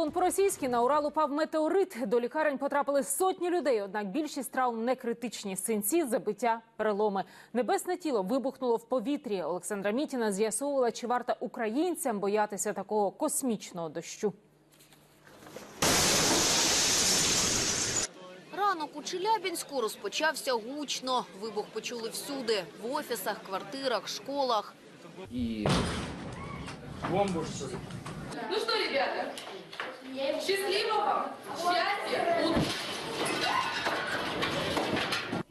Антон по-російськи на Урал упав метеорит. До лікарень потрапили сотні людей. Однак більшість травм не критичні. Синці, забиття, переломи. Небесне тіло вибухнуло в повітрі. Олександра Мітіна з'ясовувала, чи варто українцям боятися такого космічного дощу. Ранок у Челябінську розпочався гучно. Вибух почули всюди – в офісах, квартирах, школах. и бомбу Ну что, ребята, счастливого вам, счастья.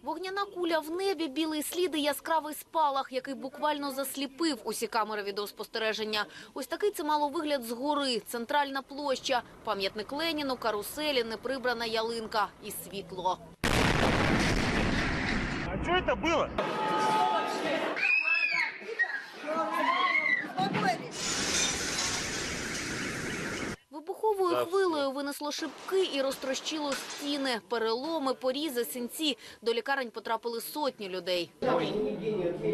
Вогняна куля в небі, білий слід і яскравий спалах, який буквально засліпив усі камери відеоспостереження. Ось такий це мало вигляд згори. Центральна площа, пам'ятник Леніну, каруселі, неприбрана ялинка і світло. А что это было? Хвилею шибки і розтрощило стіни, переломи, порізи, синці. До лікарень потрапили сотні людей. Ой,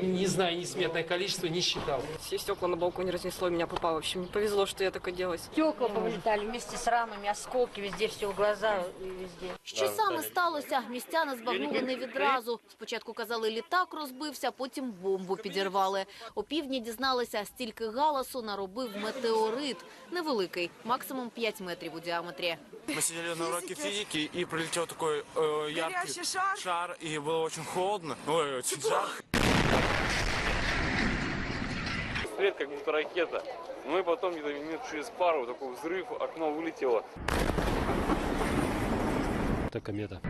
не знаю, несметное количество, не считал. Все стекла на балконе разнесло, меня попало. В общем, не повезло, что я так оделась. Стекла повылетали вместе с рамами, осколки везде, все в глаза и везде. Що саме сталося, містяни збагнули не відразу. Спочатку казали, літак розбився, потім бомбу підірвали. О півдні дізналися, стільки галасу наробив метеорит. Невеликий, максимум 5 метрів у діаметрі. Мы сидели на уроке физики, и прилетел такой э, яркий шар. и было очень холодно, ой, очень жарко. Свет как будто ракета. Ну и потом где-то минут через пару такой взрыв, окно вылетело. Это комета.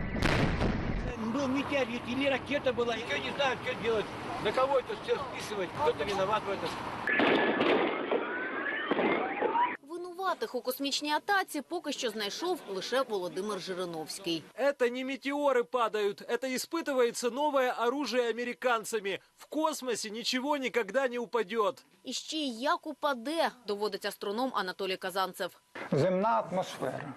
Был метеорит или ракета была, никто не знает, что делать. На кого это все списывать, кто-то виноват в этом. Винуватих у космічній атаці поки що знайшов лише Володимир Жириновський. Это не метеоры падают, это испытывается новое оружие американцами. В космосе ничего никогда не упадет. І ще й як упаде, доводить астроном Анатолій Казанцев. Земна атмосфера.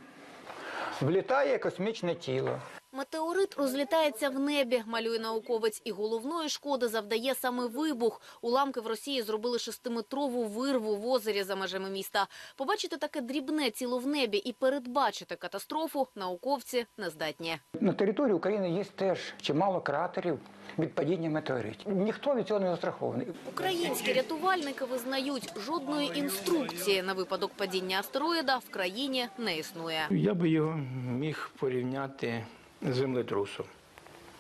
Влітає космічне тіло. Метеорит розлітається в небі, малює науковець, і головної шкоди завдає саме вибух. Уламки в Росії зробили шестиметрову вирву в озері за межами міста. Побачити таке дрібне тіло в небі і передбачити катастрофу науковці не здатні. На території України є теж чимало кратерів від падіння метеоритів. Ніхто від цього не застрахований. Українські рятувальники визнають, жодної інструкції на випадок падіння астероїда в країні не існує. Я би його міг порівняти землетрусом.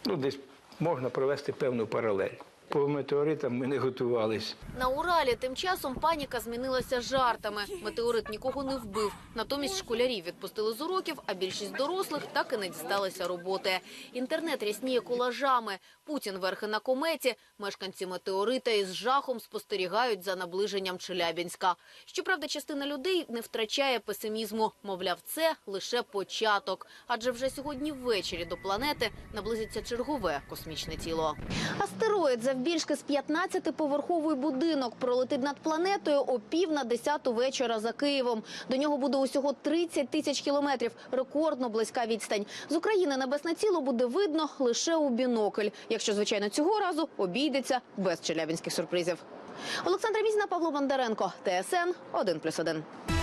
Ну, десь можна провести певну паралель. По метеоритам ми не готувалися. На Уралі тим часом паніка змінилася жартами. Метеорит нікого не вбив. Натомість школярів відпустили з уроків, а більшість дорослих так і не дісталися роботи. Інтернет рясніє колажами. Путін верхи на кометі. Мешканці метеорита із жахом спостерігають за наближенням Челябінська. Щоправда, частина людей не втрачає песимізму. Мовляв, це лише початок. Адже вже сьогодні ввечері до планети наблизиться чергове космічне тіло. Астероїд завбільшки з 15-поверховий будинок пролетить над планетою о пів на десяту вечора за Києвом. До нього буде усього 30 тисяч кілометрів. Рекордно близька відстань. З України небесне тіло буде видно лише у бінокль. Якщо, звичайно, цього разу обійдеться без челябінських сюрпризів. Олександра Мізна, Павло Бондаренко, ТСН 1+,1.